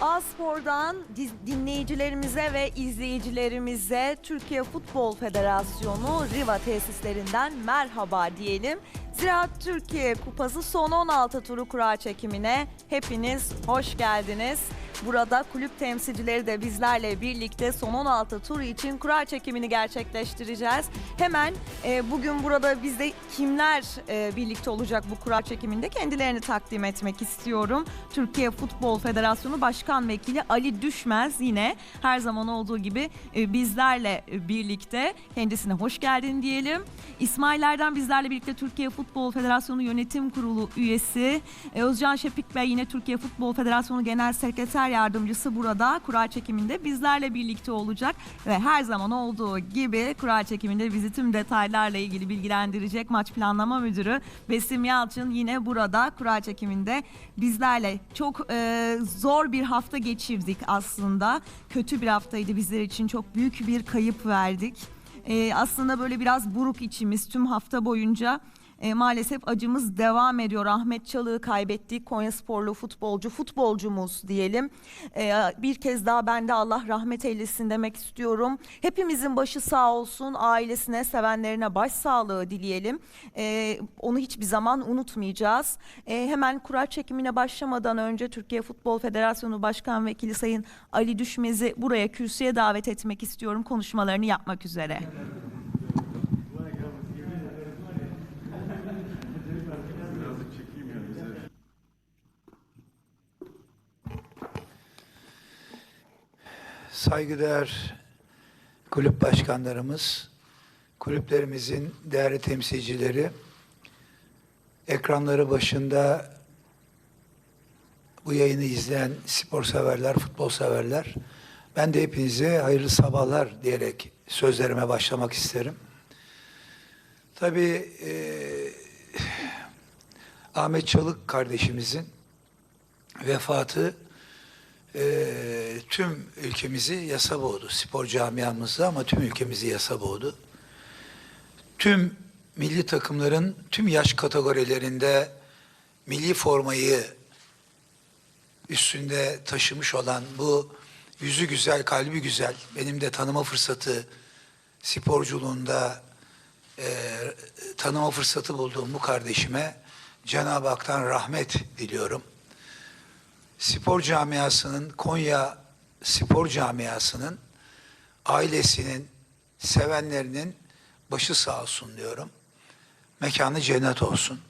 A-Spor'dan dinleyicilerimize ve izleyicilerimize Türkiye Futbol Federasyonu Riva tesislerinden merhaba diyelim. Ziraat Türkiye Kupası son 16 turu kura çekimine hepiniz hoş geldiniz. Burada kulüp temsilcileri de bizlerle birlikte son 16 tur için kura çekimini gerçekleştireceğiz. Hemen e, bugün burada bizde kimler e, birlikte olacak bu kura çekiminde kendilerini takdim etmek istiyorum. Türkiye Futbol Federasyonu Başkan Vekili Ali Düşmez yine her zaman olduğu gibi e, bizlerle birlikte kendisine hoş geldin diyelim. İsmail Erdem bizlerle birlikte Türkiye Futbol Federasyonu Yönetim Kurulu üyesi. E, Özcan Şefik Bey yine Türkiye Futbol Federasyonu Genel Sekreter Yardımcısı burada kura çekiminde bizlerle birlikte olacak ve her zaman olduğu gibi kura çekiminde bizi tüm detaylarla ilgili bilgilendirecek maç planlama müdürü Besim Yalçın yine burada kura çekiminde bizlerle çok e, zor bir hafta geçirdik aslında. Kötü bir haftaydı bizler için çok büyük bir kayıp verdik. E, aslında böyle biraz buruk içimiz tüm hafta boyunca e, maalesef acımız devam ediyor. Ahmet Çalık'ı kaybettik. Konya sporlu futbolcu, futbolcumuz diyelim. E, bir kez daha ben de Allah rahmet eylesin demek istiyorum. Hepimizin başı sağ olsun. Ailesine, sevenlerine başsağlığı dileyelim. E, onu hiçbir zaman unutmayacağız. E, hemen kura çekimine başlamadan önce Türkiye Futbol Federasyonu Başkan Vekili Sayın Ali Düşmez'i buraya kürsüye davet etmek istiyorum. Konuşmalarını yapmak üzere. Saygıdeğer kulüp başkanlarımız, kulüplerimizin değerli temsilcileri, ekranları başında bu yayını izleyen spor severler, futbol severler, ben de hepinize hayırlı sabahlar diyerek sözlerime başlamak isterim. Tabii eee, Ahmet Çalık kardeşimizin vefatı eee, tüm ülkemizi yasa boğdu. Spor camiamızda ama tüm ülkemizi yasa boğdu. Tüm milli takımların tüm yaş kategorilerinde milli formayı üstünde taşımış olan bu yüzü güzel, kalbi güzel, benim de tanıma fırsatı sporculuğunda eee, tanıma fırsatı bulduğum bu kardeşime Cenab-ı Hak'tan rahmet diliyorum spor camiasının, Konya spor camiasının, ailesinin, sevenlerinin başı sağ olsun diyorum. Mekanı cennet olsun.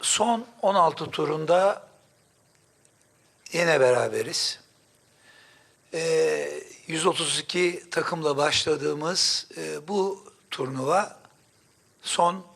Son 16 turunda yine beraberiz. Ee, 132 takımla başladığımız e, bu turnuva son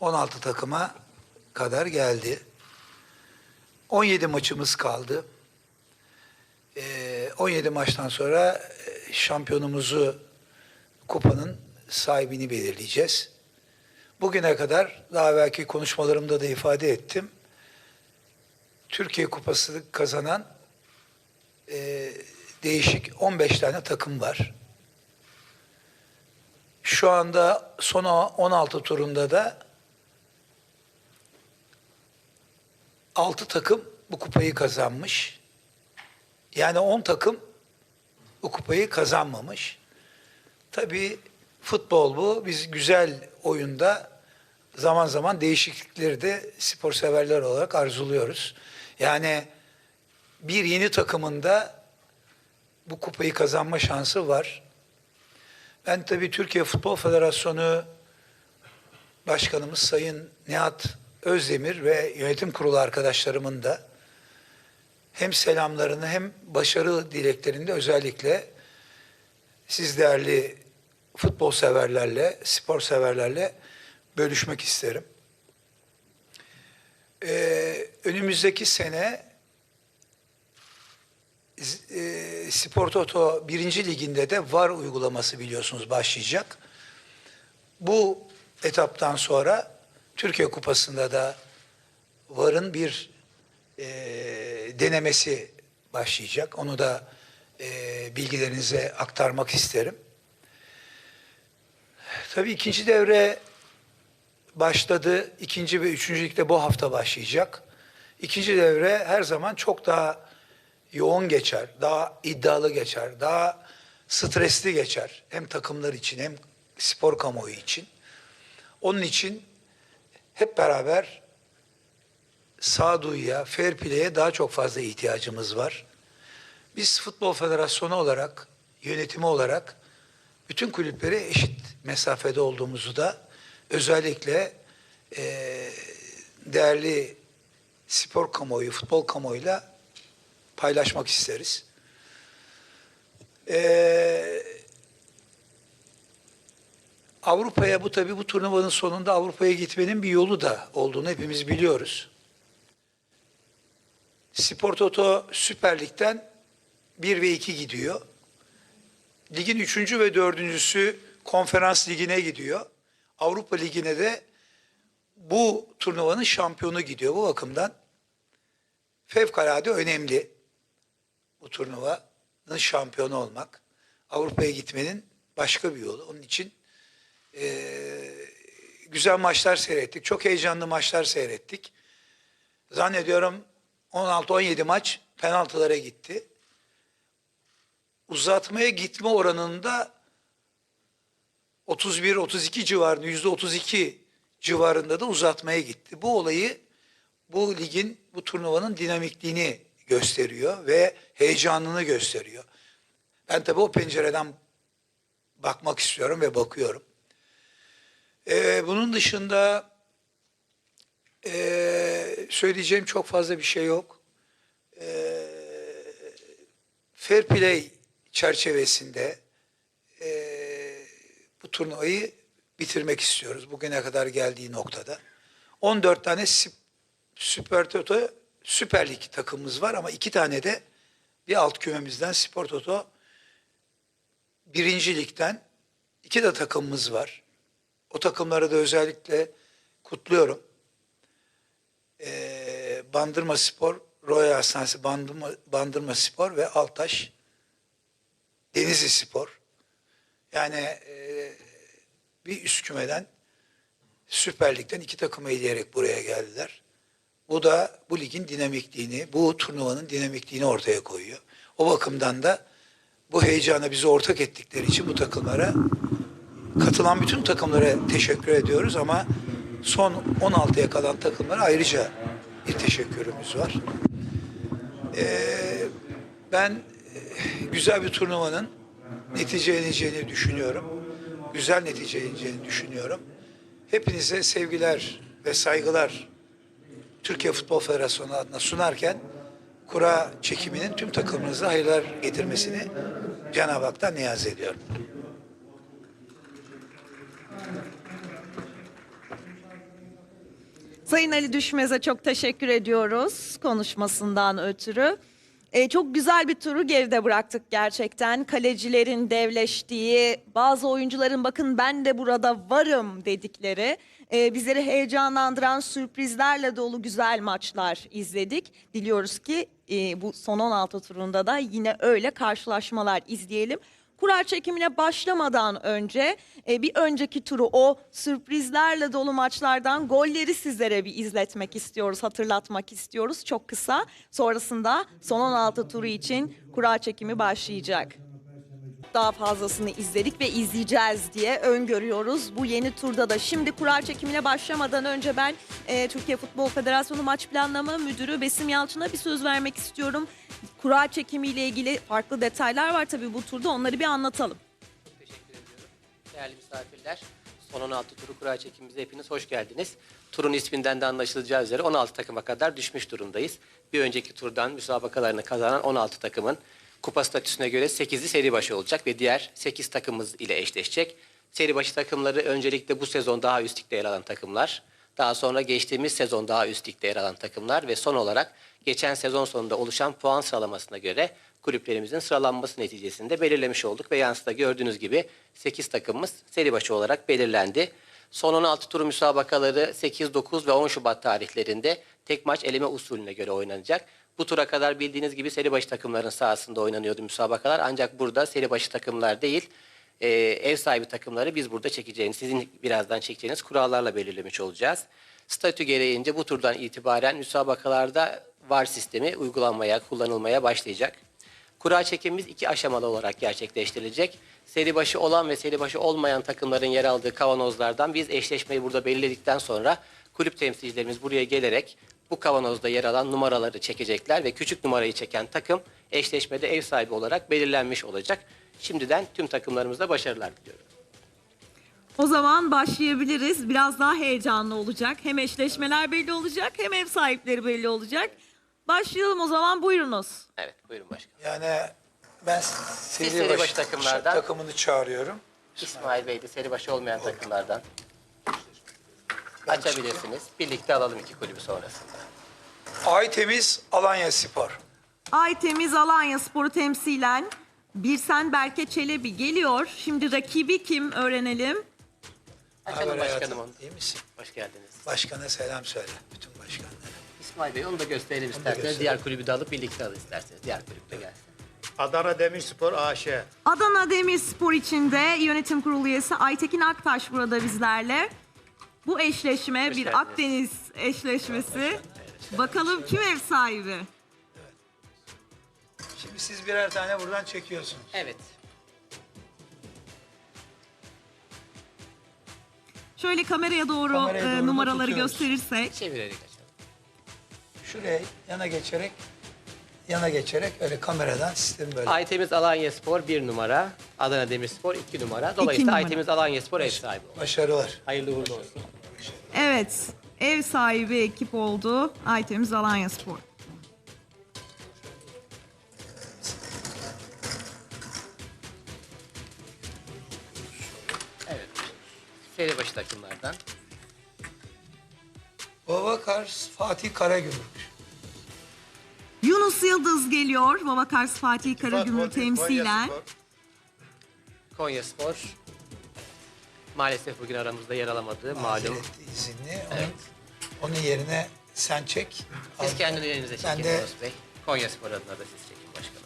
16 takıma kadar geldi. 17 maçımız kaldı. Ee, 17 maçtan sonra e, şampiyonumuzu kupanın sahibini belirleyeceğiz. Bugüne kadar daha belki konuşmalarımda da ifade ettim. Türkiye Kupası kazanan e, değişik 15 tane takım var. Şu anda son 16 turunda da 6 takım bu kupayı kazanmış. Yani 10 takım bu kupayı kazanmamış. Tabii futbol bu. Biz güzel oyunda zaman zaman değişiklikleri de spor severler olarak arzuluyoruz. Yani bir yeni takımında bu kupayı kazanma şansı var. Ben tabii Türkiye Futbol Federasyonu Başkanımız Sayın Nihat Özdemir ve yönetim kurulu arkadaşlarımın da hem selamlarını hem başarı dileklerinde özellikle siz değerli futbol severlerle, spor severlerle bölüşmek isterim. Ee, önümüzdeki sene e, Spor Toto 1. Liginde de VAR uygulaması biliyorsunuz başlayacak. Bu etaptan sonra Türkiye Kupası'nda da VAR'ın bir e, denemesi başlayacak. Onu da e, bilgilerinize aktarmak isterim. Tabii ikinci devre başladı. İkinci ve üçüncü ligde bu hafta başlayacak. İkinci devre her zaman çok daha yoğun geçer, daha iddialı geçer, daha stresli geçer. Hem takımlar için hem spor kamuoyu için. Onun için hep beraber sağduyuya, fair play'e daha çok fazla ihtiyacımız var. Biz Futbol Federasyonu olarak, yönetimi olarak bütün kulüplere eşit mesafede olduğumuzu da özellikle eee, değerli spor kamuoyu, futbol kamuoyuyla paylaşmak isteriz. Eee, Avrupa'ya bu tabii bu turnuvanın sonunda Avrupa'ya gitmenin bir yolu da olduğunu hepimiz biliyoruz. Spor Toto Süper Lig'den 1 ve 2 gidiyor. Ligin üçüncü ve dördüncüsü konferans ligine gidiyor. Avrupa Ligi'ne de bu turnuvanın şampiyonu gidiyor. Bu bakımdan fevkalade önemli bu turnuvanın şampiyonu olmak. Avrupa'ya gitmenin başka bir yolu. Onun için eee, güzel maçlar seyrettik. Çok heyecanlı maçlar seyrettik. Zannediyorum 16-17 maç penaltılara gitti. Uzatmaya gitme oranında 31-32 civarında, yüzde 32 civarında da uzatmaya gitti. Bu olayı bu ligin, bu turnuvanın dinamikliğini gösteriyor ve heyecanını gösteriyor. Ben tabii o pencereden bakmak istiyorum ve bakıyorum. Ee, bunun dışında ee, söyleyeceğim çok fazla bir şey yok. Ee, fair play çerçevesinde ee, bu turnuvayı bitirmek istiyoruz. Bugüne kadar geldiği noktada. 14 tane Süper Toto Süper Lig takımımız var ama iki tane de bir alt kümemizden Spor Toto birinci ligden iki de takımımız var. O takımları da özellikle kutluyorum. Ee, Bandırma Spor, Royal Hastanesi Bandırma, Bandırma Spor ve Altaş Denizli Spor. Yani e, bir üst kümeden Süper Lig'den iki takımı eleyerek buraya geldiler. Bu da bu ligin dinamikliğini, bu turnuvanın dinamikliğini ortaya koyuyor. O bakımdan da bu heyecana bizi ortak ettikleri için bu takımlara katılan bütün takımlara teşekkür ediyoruz ama son 16'ya kalan takımlara ayrıca bir teşekkürümüz var. Ee, ben e, güzel bir turnuvanın neticeleneceğini düşünüyorum. Güzel neticeleneceğini düşünüyorum. Hepinize sevgiler ve saygılar Türkiye Futbol Federasyonu adına sunarken kura çekiminin tüm takımınıza hayırlar getirmesini Cenab-ı Hak'tan niyaz ediyorum. Sayın Ali Düşmez'e çok teşekkür ediyoruz konuşmasından ötürü. Ee, çok güzel bir turu geride bıraktık gerçekten. Kalecilerin devleştiği, bazı oyuncuların bakın ben de burada varım dedikleri, e, bizleri heyecanlandıran sürprizlerle dolu güzel maçlar izledik. Diliyoruz ki e, bu son 16 turunda da yine öyle karşılaşmalar izleyelim. Kura çekimine başlamadan önce e, bir önceki turu o sürprizlerle dolu maçlardan golleri sizlere bir izletmek istiyoruz, hatırlatmak istiyoruz çok kısa. Sonrasında son 16 turu için kura çekimi başlayacak. Daha fazlasını izledik ve izleyeceğiz diye öngörüyoruz bu yeni turda da. Şimdi kura çekimine başlamadan önce ben e, Türkiye Futbol Federasyonu Maç Planlama Müdürü Besim Yalçın'a bir söz vermek istiyorum. Kura çekimiyle ilgili farklı detaylar var tabii bu turda onları bir anlatalım. Teşekkür ediyorum. Değerli misafirler, son 16 turu kura çekimimize hepiniz hoş geldiniz. Turun isminden de anlaşılacağı üzere 16 takıma kadar düşmüş durumdayız. Bir önceki turdan müsabakalarını kazanan 16 takımın kupa statüsüne göre 8'li seri başı olacak ve diğer 8 takımımız ile eşleşecek. Seri başı takımları öncelikle bu sezon daha üst ligde yer alan takımlar. Daha sonra geçtiğimiz sezon daha üst ligde yer alan takımlar ve son olarak geçen sezon sonunda oluşan puan sıralamasına göre kulüplerimizin sıralanması neticesinde belirlemiş olduk ve yansıda gördüğünüz gibi 8 takımımız seri başı olarak belirlendi. Son 16 tur müsabakaları 8, 9 ve 10 Şubat tarihlerinde tek maç eleme usulüne göre oynanacak. Bu tura kadar bildiğiniz gibi seri başı takımların sahasında oynanıyordu müsabakalar. Ancak burada seri başı takımlar değil, e, ev sahibi takımları biz burada çekeceğiniz, sizin birazdan çekeceğiniz kurallarla belirlemiş olacağız. Statü gereğince bu turdan itibaren müsabakalarda VAR sistemi uygulanmaya, kullanılmaya başlayacak. Kura çekimimiz iki aşamalı olarak gerçekleştirilecek. Seri başı olan ve seri başı olmayan takımların yer aldığı kavanozlardan biz eşleşmeyi burada belirledikten sonra kulüp temsilcilerimiz buraya gelerek bu kavanozda yer alan numaraları çekecekler ve küçük numarayı çeken takım eşleşmede ev sahibi olarak belirlenmiş olacak. Şimdiden tüm takımlarımıza başarılar diliyorum. O zaman başlayabiliriz. Biraz daha heyecanlı olacak. Hem eşleşmeler belli olacak hem ev sahipleri belli olacak. Başlayalım o zaman buyurunuz. Evet, buyurun başkanım. Yani ben seri, seri başı başı takımlardan. takımını çağırıyorum. İsmail Bey de seri başı olmayan takımlardan açabilirsiniz. Birlikte alalım iki kulübü sonrasında. Aytemiz Alanya Spor. Aytemiz Alanya Spor'u temsilen Birsen Berke Çelebi geliyor. Şimdi rakibi kim öğrenelim. Açalım Haber başkanım hayatım, onu. İyi misin? Hoş geldiniz. Başkana selam söyle. Bütün başkanlara. İsmail Bey onu da gösterelim isterseniz. gösterelim. Diğer kulübü de alıp birlikte alın isterseniz. Diğer kulüp de gelsin. Adana Demirspor AŞ. Adana Demirspor için de yönetim kurulu üyesi Aytekin Aktaş burada bizlerle. Bu eşleşme bir. Akdeniz eşleşmesi. Bakalım kim ev sahibi? Şimdi siz birer tane buradan çekiyorsunuz. Evet. Şöyle kameraya doğru, Kameraya e, doğru numaraları tutuyoruz. gösterirsek. Çevirerek açalım. Şuraya yana geçerek yana geçerek öyle kameradan sistemi böyle. Aytemiz Alanya Spor 1 numara. Adana Demirspor 2 numara. Dolayısıyla numara. Aytemiz Alanya Spor ev sahibi oldu. Başarılar. Hayırlı uğurlu olsun. Evet, ev sahibi ekip oldu. Aytemiz Alanya Spor. Evet. Seri başı takımlardan. Babakars Fatih Karagümrük. Yunus Yıldız geliyor. Babakars Fatih Karagümrük temsilen. Konyaspor. Konya Spor. Maalesef bugün aramızda yer alamadı. Malum. Mazeret izinli. Onun, Evet. onun yerine sen çek. Siz Al- kendi yerinize Ben çekin de Yunus Bey. Konya Spor adına da siz çekin başkanım.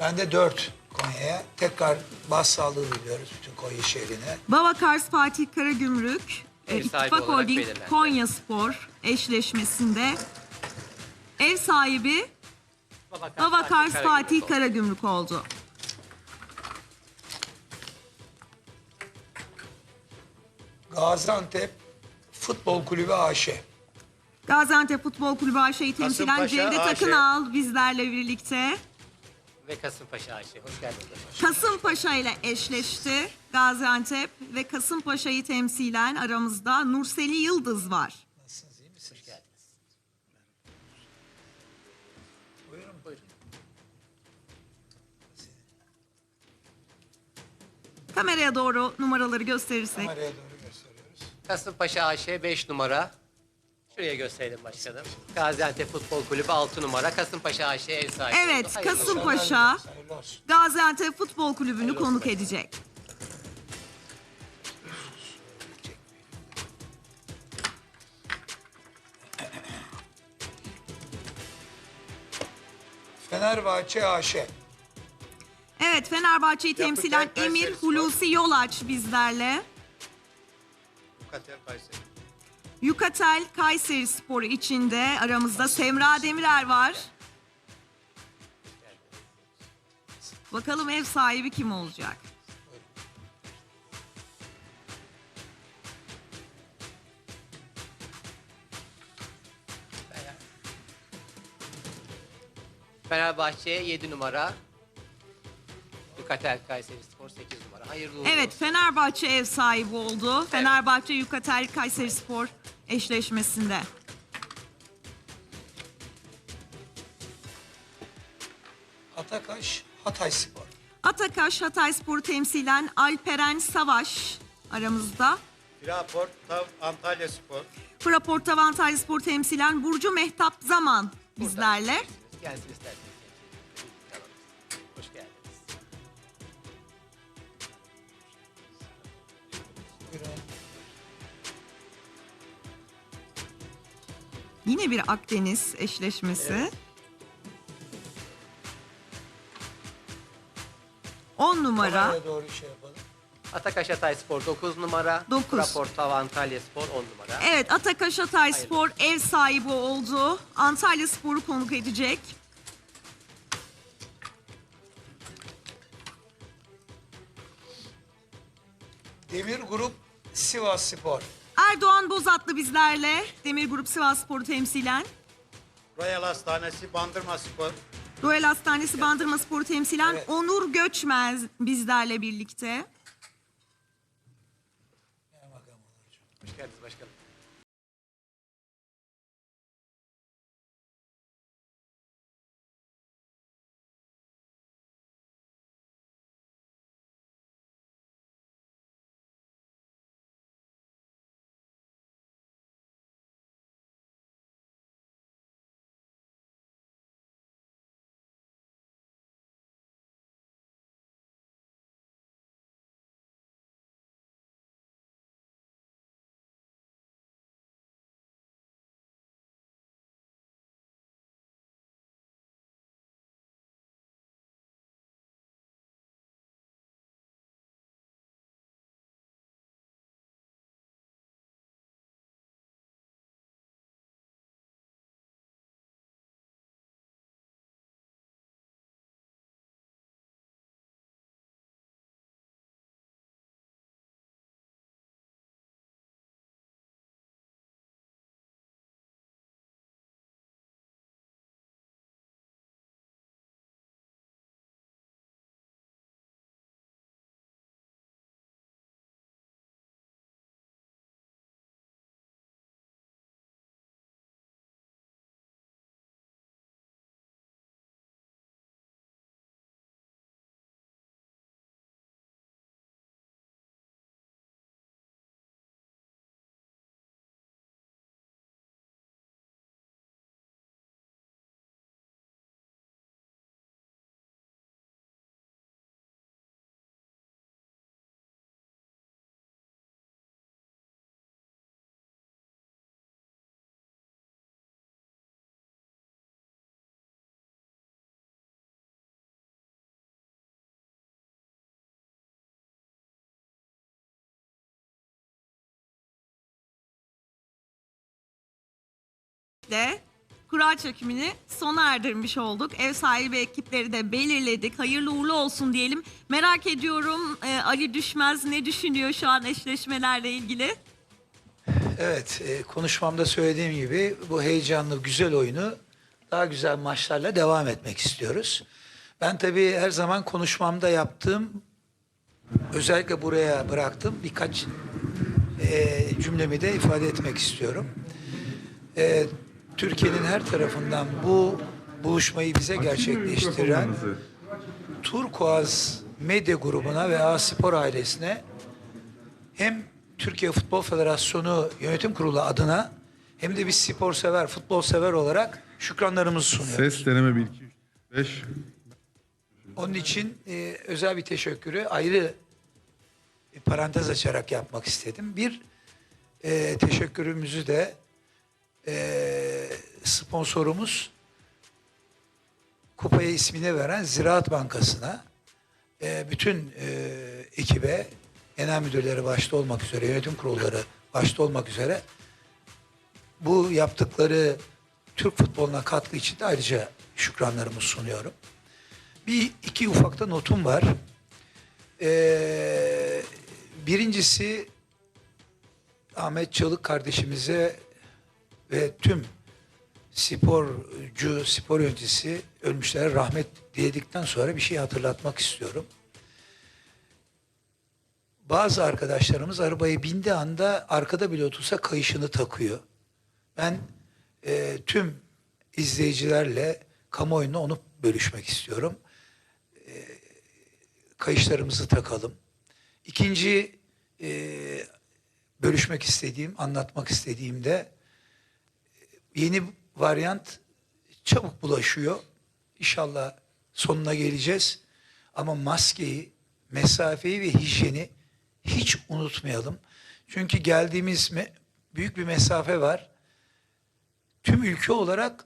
ben de 4 Konya'ya. Tekrar bas sağlığı diliyoruz bütün Konya şehrine. Babakars Fatih Karagümrük. e, Ev sahibi İttifak olarak Holding belirlendi. Konya Spor eşleşmesinde ev sahibi Babakars Fatih oldu. Karagümrük oldu. Gaziantep Futbol Kulübü AŞ. Gaziantep Futbol Kulübü AŞ'yi temsilen Kasımpaşa Cevdet AŞ. Akınal bizlerle birlikte. Ve Kasımpaşa AŞ. Hoş geldiniz. Kasımpaşa ile eşleşti Gaziantep ve Kasımpaşa'yı temsilen aramızda Nurseli Yıldız var. Kameraya doğru numaraları gösterirsek. Kameraya doğru gösteriyoruz. Kasımpaşa AŞ 5 numara. Şuraya gösterelim başkanım. Gaziantep Futbol Kulübü 6 numara. Kasımpaşa AŞ ev sahibi Evet, oldu. Hayırlı olsun. Kasımpaşa Hayırlı olsun. Gaziantep Futbol Kulübü'nü konuk edecek. Fenerbahçe AŞ. Evet, Fenerbahçe'yi Yapı temsilen Kayseri Emir Spor. Hulusi Yolaç bizlerle. Yukatel Kayseri. Yukatel Kayseri Sporu içinde aramızda Semra Demirer var. Bakalım ev sahibi kim olacak? Fenerbahçe 7 numara. Yukatel Kayseri Spor 8 numara. Hayırlı uğurlu Evet, olsun. Fenerbahçe ev sahibi oldu. Fenerbahçe Yukatel Kayseri Spor eşleşmesinde. Atakaş Hatay Spor. Atakaş Hatay Spor'u temsilen Alperen Savaş aramızda. Fraport Tav Antalya Spor. Fraport Avantaj Spor temsilen Burcu Mehtap Zaman bizlerle. Gelsin isterseniz. Yine bir Akdeniz eşleşmesi. 10 numara Kameraya doğru şey yapalım. Atakaş Hatay Spor 9 numara. Dokuz. Rapor Tav Antalya Spor 10 numara. Evet Atakaş Hatay Spor ev sahibi oldu. Antalya Spor'u konuk edecek. Demir Grup Sivas Spor. Erdoğan Bozatlı bizlerle. Demir Grup Sivas Spor'u temsilen. Royal Hastanesi Bandırma Spor. Royal Hastanesi Bandırma Spor'u temsilen Evet. Onur Göçmez bizlerle birlikte. Hoş geldiniz de kura çekimini sona erdirmiş olduk. Ev sahibi ekipleri de belirledik. Hayırlı uğurlu olsun diyelim. Merak ediyorum e, Ali Düşmez ne düşünüyor şu an eşleşmelerle ilgili? Evet, e, konuşmamda söylediğim gibi bu heyecanlı, güzel oyunu daha güzel maçlarla devam etmek istiyoruz. Ben tabii her zaman konuşmamda yaptığım, özellikle buraya bıraktım birkaç e, cümlemi de ifade etmek istiyorum. E, Türkiye'nin her tarafından bu buluşmayı bize gerçekleştiren Turkuaz Medya Grubu'na ve A Spor ailesine hem Türkiye Futbol Federasyonu Yönetim Kurulu adına hem de bir spor sever, futbol sever olarak şükranlarımızı sunuyoruz. Ses deneme 1 2 5 Onun için e, özel bir teşekkürü ayrı bir parantez açarak yapmak istedim. Bir e, teşekkürümüzü de e, sponsorumuz kupaya ismini veren Ziraat Bankası'na e, bütün e, ekibe genel müdürleri başta olmak üzere yönetim kurulları başta olmak üzere bu yaptıkları Türk futboluna katkı için de ayrıca şükranlarımı sunuyorum. Bir iki ufakta notum var. Ee, birincisi Ahmet Çalık kardeşimize ve tüm sporcu, spor yöneticisi ölmüşlere rahmet diledikten sonra bir şey hatırlatmak istiyorum. Bazı arkadaşlarımız arabaya bindiği anda arkada bile otursa kayışını takıyor. Ben e, tüm izleyicilerle kamuoyuna onu bölüşmek istiyorum. E, kayışlarımızı takalım. İkinci e, bölüşmek istediğim, anlatmak istediğim de yeni varyant çabuk bulaşıyor. İnşallah sonuna geleceğiz. Ama maskeyi, mesafeyi ve hijyeni hiç unutmayalım. Çünkü geldiğimiz büyük bir mesafe var. Tüm ülke olarak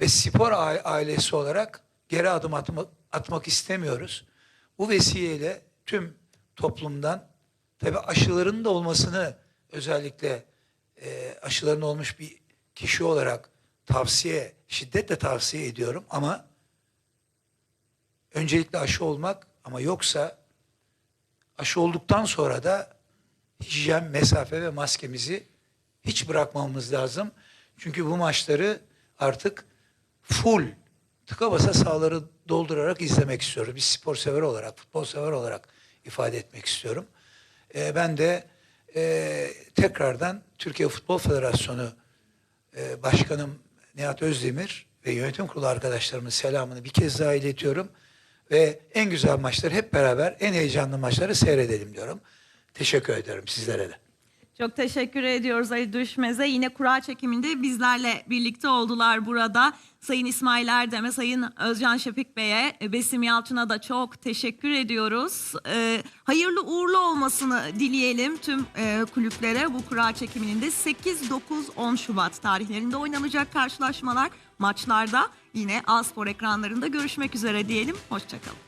ve spor ailesi olarak geri adım atmak, atmak istemiyoruz. Bu vesileyle tüm toplumdan Tabii aşıların da olmasını özellikle e, aşıların olmuş bir kişi olarak tavsiye, şiddetle tavsiye ediyorum ama öncelikle aşı olmak ama yoksa aşı olduktan sonra da hijyen, mesafe ve maskemizi hiç bırakmamamız lazım. Çünkü bu maçları artık full tıka basa sahaları doldurarak izlemek istiyorum. Bir spor sever olarak, futbol sever olarak ifade etmek istiyorum. Ee, ben de e, tekrardan Türkiye Futbol Federasyonu e, Başkanım Nihat Özdemir ve yönetim kurulu arkadaşlarımın selamını bir kez daha iletiyorum. Ve en güzel maçları hep beraber, en heyecanlı maçları seyredelim diyorum. Teşekkür ederim sizlere de. Çok teşekkür ediyoruz Ali Düşmez'e. Yine kura çekiminde bizlerle birlikte oldular burada. Sayın İsmail Erdem'e, Sayın Özcan Şefik Bey'e, e, Besim Yalçın'a da çok teşekkür ediyoruz. Ee, hayırlı uğurlu olmasını dileyelim tüm e, kulüplere bu kura çekiminin de 8, 9, 10 Şubat tarihlerinde oynanacak karşılaşmalar maçlarda yine A-Spor ekranlarında görüşmek üzere diyelim. Hoşçakalın.